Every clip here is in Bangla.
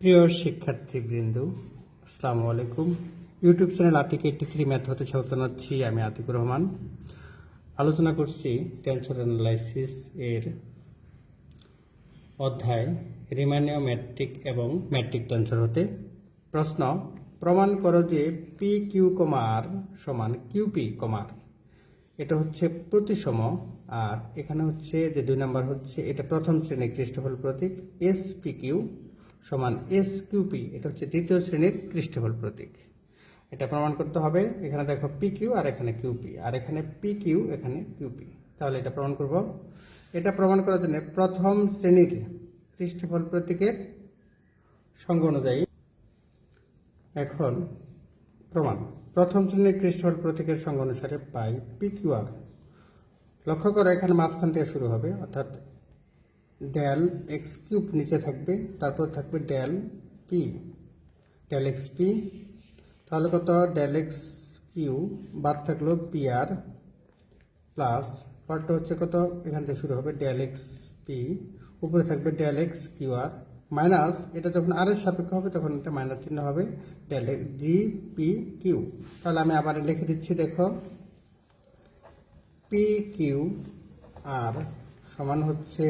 প্রিয় শিক্ষার্থীবৃন্দ, আসসালামু আলাইকুম। YouTube channel Atik eighty three math হতে স্বাগত জানাচ্ছি আমি আতিকুর রহমান। আলোচনা করছি টেন্সর অ্যানালাইসিস এর অধ্যায় রিমানীয় ম্যাট্রিক এবং ম্যাট্রিক টেন্সর হতে। প্রশ্ন, প্রমাণ করো যে পি কিউ কমার সমান কিউপি কমার এটা হচ্ছে প্রতিসম, আর এখানে হচ্ছে যে দুই নাম্বার হচ্ছে এটা প্রথম শ্রেণির খ্রিস্টফল প্রতীক এস পি কিউ সমান এস কিউপি এটা হচ্ছে দ্বিতীয় শ্রেণির খ্রিস্টফল প্রতীক। এটা প্রমাণ করতে হবে, এখানে দেখো পি কিউ আর এখানে কিউপি আর এখানে পি কিউ এখানে কিউপি তাহলে এটা প্রমাণ করব। এটা প্রমাণ করার জন্য প্রথম শ্রেণির খ্রিস্টফল প্রতীকের সঙ্গ অনুযায়ী এখন প্রমাণ। প্রথম শ্রেণির খ্রিস্টফল প্রতীকের সঙ্গ অনুসারে পাই পি কিউ আর লক্ষ্য করো, এখানে মাঝখান থেকে শুরু হবে, অর্থাৎ ডেল এক্স কিউব নিচে থাকবে, তারপর থাকবে del P del X P তাহলে কত? ডেল এক্স কিউ বাদ থাকল পি আর প্লাস পরটা হচ্ছে কত? এখান থেকে শুরু হবে ডেল এক্স পি উপরে থাকবে del X Q R minus এটা যখন আর এর সাপেক্ষ হবে তখন এটা মাইনাস চিহ্ন হবে ডেল জি পি কিউ তাহলে আমি আবার লিখে দিচ্ছি, দেখো পি কিউ আর সমান হচ্ছে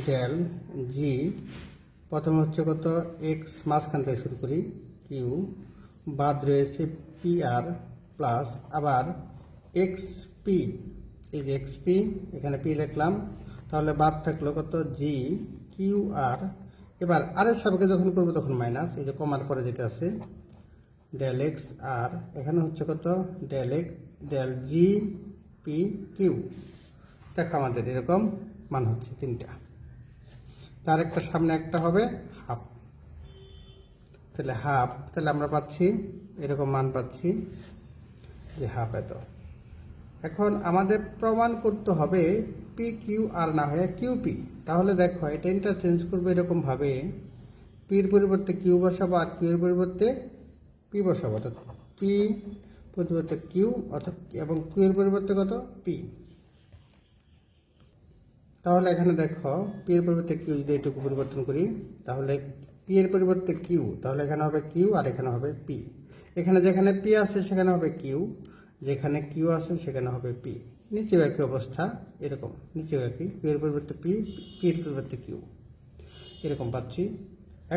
ডেল জি প্রথমে হচ্ছে কত এক্স মাঝখান থেকে শুরু করি কিউ বাদ রয়েছে পি আর প্লাস আবার এক্স পি এই যে এক্স পি এখানে পি লিখলাম, তাহলে বাদ থাকল কত জি কিউ আর এবার আরের সাপেক্ষে যখন করব তখন মাইনাস এই যে কমার পরে যেটা আছে ডেল এক্স আর এখানে হচ্ছে কত del X del G P Q দেখো আমাদের এরকম মান হচ্ছে তিনটা। তার একটা সামনে একটা হবে হাফ। তাহলে হাফ, তাহলে আমরা পাচ্ছি, এরকম মান পাচ্ছি যে হাফ এত। এখন আমাদের প্রমাণ করতে হবে পি কিউ আর না হয়ে কিউ পি তাহলে দেখো, এটা ইন্টারচেঞ্জ করব এরকমভাবে, পির পরিবর্তে কিউ বসাবো আর কিউ এর পরিবর্তে পি বসাবো। অর্থাৎ পি পরিবর্তে কিউ, অর্থাৎ এবং কিউ এর পরিবর্তে কত? পি। তাহলে এখানে দেখো পি এর পরিবর্তে কিউ যদি এটুকু পরিবর্তন করি, তাহলে পি এর পরিবর্তে কিউ তাহলে এখানে হবে কিউ আর এখানে হবে পি এখানে যেখানে পি আছে সেখানে হবে কিউ যেখানে কিউ আছে সেখানে হবে পি নিচেও একই অবস্থা এরকম নিচেও একই পি এর পরিবর্তে পি পি এর পরিবর্তে কিউ এরকম পাচ্ছি।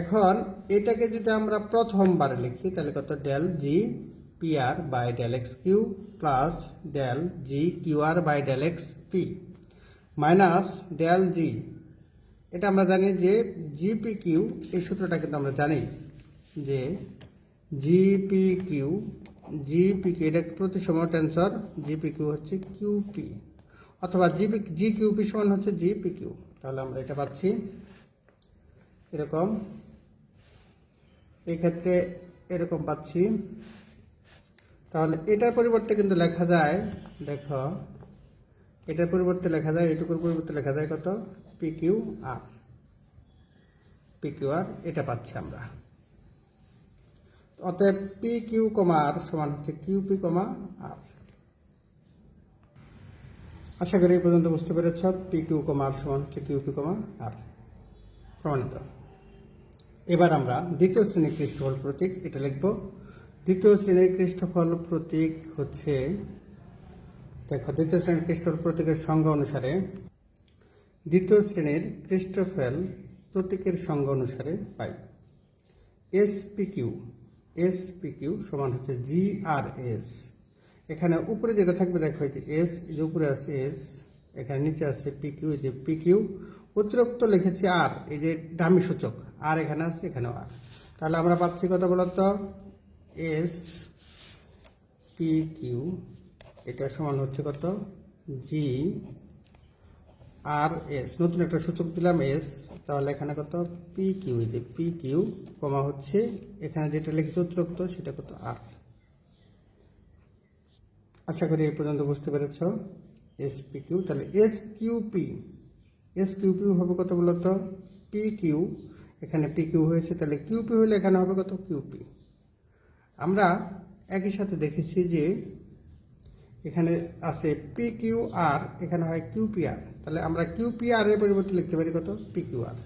এখন এটাকে যদি আমরা প্রথমবারে লিখি, তাহলে কত? Del G P R by del X Q plus del G Q R by del X P minus del G এটা আমরা জানি যে জিপি কিউ এই সূত্রটা কিন্তু আমরা জানি যে জিপি কিউ জিপি কিউ এটা প্রতিসম টেন্সর জিপি কিউ হচ্ছে কিউপি অথবা জিপি জি কিউপি সমান হচ্ছে জিপি কিউ তাহলে আমরা এটা পাচ্ছি এরকম। এই ক্ষেত্রে এরকম পাচ্ছি। তাহলে এটার পরিবর্তে কিন্তু লেখা যায়, দেখো এটার পরিবর্তে লেখা যায়, এটুকুর পরিবর্তে লেখা যায় কত? P Q R P Q R এটা পাচ্ছি আমরা। অতএব পি কিউ কমা আর সমান হচ্ছে কিউ পি কমা আর আশা করি এই পর্যন্ত বুঝতে পেরেছ পি কিউ কমা আর সমান হচ্ছে কিউ পি কমা আর প্রমাণিত। এবার আমরা দ্বিতীয় শ্রেণির খ্রিস্টফল প্রতীক এটা লিখব। দ্বিতীয় শ্রেণির খ্রিস্টফল প্রতীক হচ্ছে দেখো, দ্বিতীয় শ্রেণির খ্রিস্টফল প্রতীকের সংজ্ঞা অনুসারে দ্বিতীয় শ্রেণির খ্রিস্টফেল প্রতীকের সংজ্ঞা অনুসারে পাই। এস পি এস পি সমান হচ্ছে জি আর এস এখানে উপরে যেটা থাকবে, দেখো যে এস যে উপরে আছে এস এখানে নিচে আছে পি কিউ যে পি কিউ অতিরিক্ত লিখেছি আর এই যে ডামি সূচক। আর এখানে আছে, এখানেও আর তাহলে আমরা পাচ্ছি কত বলতো? এস পি কিউ এটা সমান হচ্ছে কত? জি আর এস নতুন একটা সূচক দিলাম এস তাহলে এখানে কত? পি কিউ যে পি কিউ কমা হচ্ছে, এখানে যেটা লিখেছে অতিরিক্ত সেটা কত আর আশা করি এই পর্যন্ত বুঝতে পেরেছ। এস পি কিউ তাহলে S Q P S Q P হবে কত বলতো? পি কিউ এখানে পি কিউ হয়েছে, তাহলে কিউ পি হলে এখানে হবে কত? কিউ পি আমরা একই সাথে দেখেছি যে এখানে আছে পি কিউ আর এখানে হয় কিউ পি আর তাহলে আমরা কিউ পি আর এর পরিবর্তে লিখতে পারি কত? পি কিউ আর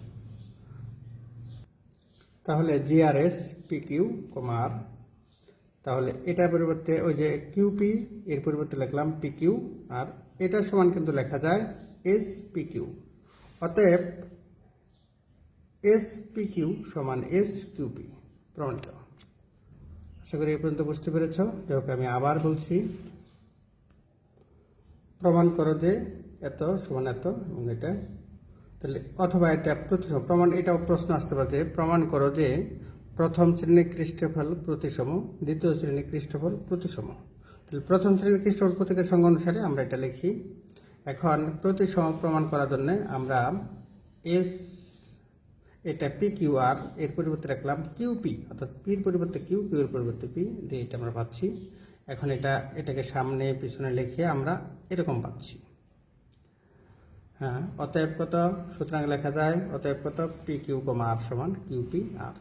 তাহলে জিআরএস পি কিউ কমার তাহলে এটার পরিবর্তে ওই যে কিউপি এর পরিবর্তে লিখলাম পি কিউ আর এটার সমান কিন্তু লেখা যায় এস পি কিউ অতএব এস পি কিউ সমান এস কিউপি প্রমাণিত। আশা করি এই পর্যন্ত বুঝতে পেরেছ। যাই আমি আবার বলছি। প্রমাণ করো যে এত সমান এত এবং এটা। তাহলে অথবা এটা প্রতিসম প্রমাণ, এটাও প্রশ্ন আসতে পারে যে প্রমাণ করো যে প্রথম শ্রেণির খ্রিস্টফল প্রতিসম, দ্বিতীয় শ্রেণির খ্রিস্টফল প্রতিসম। তাহলে প্রথম শ্রেণির খ্রিস্টফল প্রতীকের সঙ্গে অনুসারে আমরা এটা লিখি। এখন প্রতিসম প্রমাণ করার জন্য আমরা এস, এটা পি, কিউ, আর, এর পরিবর্তে রাখলাম কিউ, পি, অর্থাৎ পির পরিবর্তে কিউ কিউ এর পরিবর্তে পি, দিয়ে এটা আমরা পাচ্ছি। এখন এটা, এটাকে সামনে, পিছনে লিখে আমরা এরকম পাচ্ছি। হ্যাঁ অতএব কত সুতরাং লেখা যায়, অতএব কত পি কিউ কমা আর সমান কিউ পি আর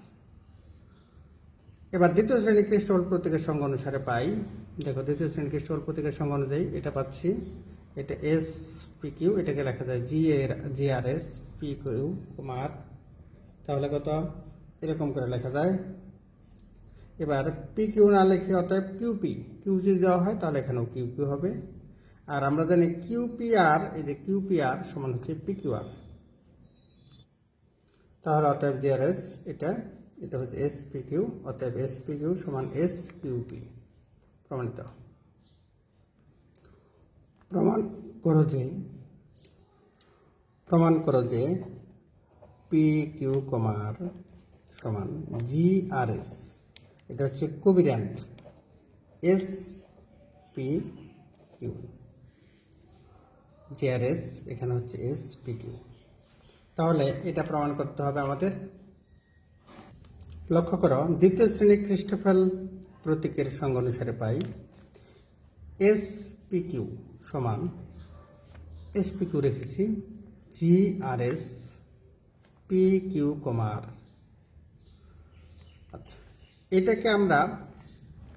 এবার দ্বিতীয় শ্রেণি খ্রিস্টবল প্রতীকের সঙ্গ অনুসারে পাই। দেখো, দ্বিতীয় শ্রেণি খ্রিস্টবল প্রতীকের সঙ্গ অনুযায়ী এটা পাচ্ছি। এটা এস পি কিউ এটাকে লেখা যায় জি এর G R S P Q Kumar তাহলে কত? এরকম করে লেখা যায়। এবার পি কিউ না লিখে অতএব কিউপি কিউ যদি দেওয়া হয় তাহলে এখানেও কিউ কিউ হবে। আর আমরা জানি কিউপিআর এই যে কিউপিআর সমান হচ্ছে পি কিউ আর তাহলে অতএব জিআরএস এটা এটা হচ্ছে এস পি কিউ অতএব এস পি কিউ সমান এস কিউপি প্রমাণিত। প্রমাণ করো যে, প্রমাণ করো যে পি কিউ কমার সমান জি আর এস এটা হচ্ছে covariant S P Q G R S এখানে হচ্ছে এস পি কিউ তাহলে এটা প্রমাণ করতে হবে আমাদের। লক্ষ্য করো, দ্বিতীয় শ্রেণি খ্রিস্টোফেল প্রতীকের সঙ্গ অনুসারে পাই। এস পি কিউ সমান এস পি কিউ রেখেছি G R S P Q কমার আচ্ছা। এটাকে আমরা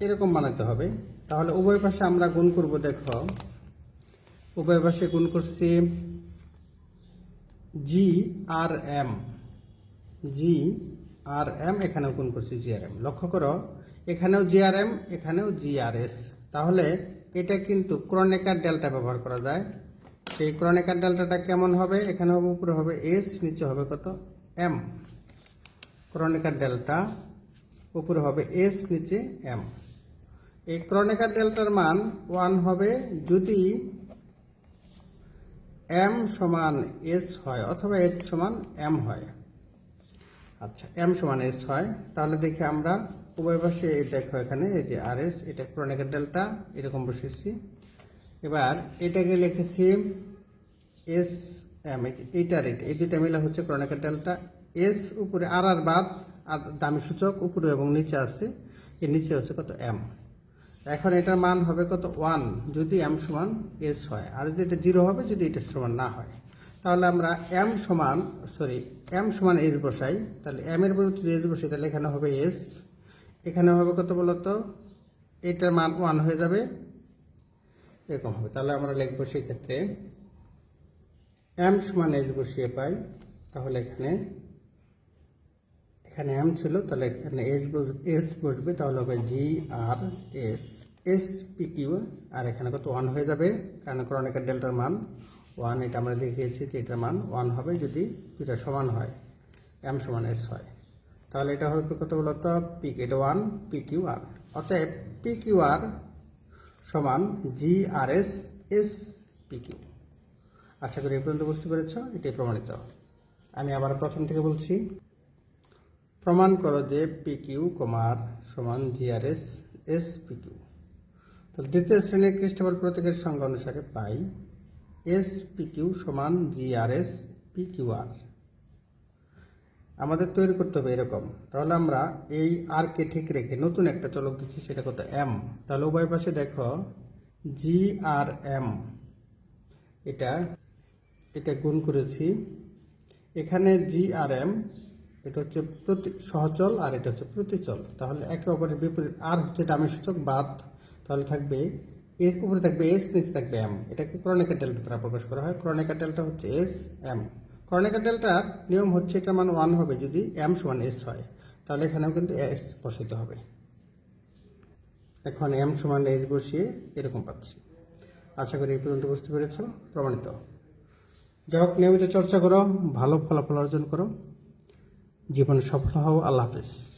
এরকম বানাতে হবে। তাহলে উভয় পাশে আমরা গুণ করব, দেখো। উভয় পাশে গুণ করছি জি আর এম জি আর এম এখানেও গুণ করছি জি আর এম লক্ষ্য করো, এখানেও জি আর এম এখানেও জি আর এস তাহলে এটা কিন্তু ক্রনেকার ডেল্টা ব্যবহার করা যায়। সেই ক্রনেকার ডেল্টাটা কেমন হবে? এখানে হবে, উপরে হবে এস নিচে হবে কত? এম ক্রনেকার ডেল্টা উপরে হবে এস নিচে এম এই ক্রনেকার ডেল্টার মান ওয়ান হবে যদি এম সমান এস হয়, অথবা এস সমান এম হয়। আচ্ছা এম সমান এস হয়, তাহলে দেখি আমরা উভয় পাশে দেখো এখানে, এই যে আর এস এটা ক্রনিকের ডেল্টা, এরকম বসেছি এবার এটাকে লিখেছি এস এম এইটার এটা এই দুইটা মিলে হচ্ছে ক্রনিকের ডেল্টা। এস উপরে আর আর বাদ আর দামি সূচক উপরে এবং নিচে আছে, এর নিচে হচ্ছে কত এম এখন এটার মান হবে কত ওয়ান যদি এম সমান এস হয়। আর যদি এটা জিরো হবে, যদি এটা সমান না হয়। তাহলে আমরা এম সমান সরি এম সমান এস বসাই। তাহলে এম এর পরিবর্তে এস বসাই, তাহলে এখানে হবে এস এখানে হবে কত বলতো? এটার মান ওয়ান হয়ে যাবে। এরকম হবে। তাহলে আমরা লিখব সেই ক্ষেত্রে এম সমান এস বসিয়ে পাই। তাহলে এখানে এখানে এম ছিল, তাহলে এখানে এস এস বসবে, তাহলে হবে G R S S P Q আর এখানে কত ওয়ান হয়ে যাবে, কারণ ক্রনিকের ডেল্টার মান ওয়ান এটা আমরা দেখিয়েছি যে এটার মান ওয়ান হবে যদি দুটা সমান হয় এম সমান এস হয়। তাহলে এটা হবে কত বলতো? পি এটা ওয়ান পি কিউ আর অতএব পি কিউ আর সমান G R S S P Q আশা করি এই পর্যন্ত বুঝতে পেরেছ, এটাই প্রমাণিত। আমি আবার প্রথম থেকে বলছি। প্রমাণ করো যে পি কিউ কমার সমান জিআরএস এস পি কিউ তো দ্বিতীয় শ্রেণির খ্রিস্টবল প্রতীকের সংখ্যা অনুসারে পাই এস পি কিউ সমান জিআরএস পি কিউ আর আমাদের তৈরি করতে হবে এরকম। তাহলে আমরা এই আর কে ঠিক রেখে নতুন একটা চলক দিচ্ছি, সেটা কত এম তাহলে উভয় পাশে দেখো জি আর এম এটা এটা গুণ করেছি। এখানে জি আর এম এটা হচ্ছে প্রতি, সহচল আর এটা হচ্ছে প্রতিচল। তাহলে একে অপরের বিপরীত, আর হচ্ছে ডামি সূচক বাদ, তাহলে থাকবে এর উপরে থাকবে এস, নিচে থাকবে এম। এটাকে ক্রনিকার ডেল্টা দ্বারা প্রকাশ করা হয়। ক্রনিকার ডেল্টা হচ্ছে এস, এম। কর্ণিকার ডেল্টার নিয়ম হচ্ছে এটার মান ওয়ান হবে যদি এম সমান এস হয়। তাহলে এখানেও কিন্তু এস বসাইতে হবে। এখন এম সমান এস বসিয়ে এরকম পাচ্ছি। আশা করি এই পর্যন্ত বুঝতে পেরেছ। প্রমাণিত। যাই হোক, নিয়মিত চর্চা করো, ভালো ফলাফল অর্জন করো। জীবনে সফল হও। আল্লাহ হাফেজ।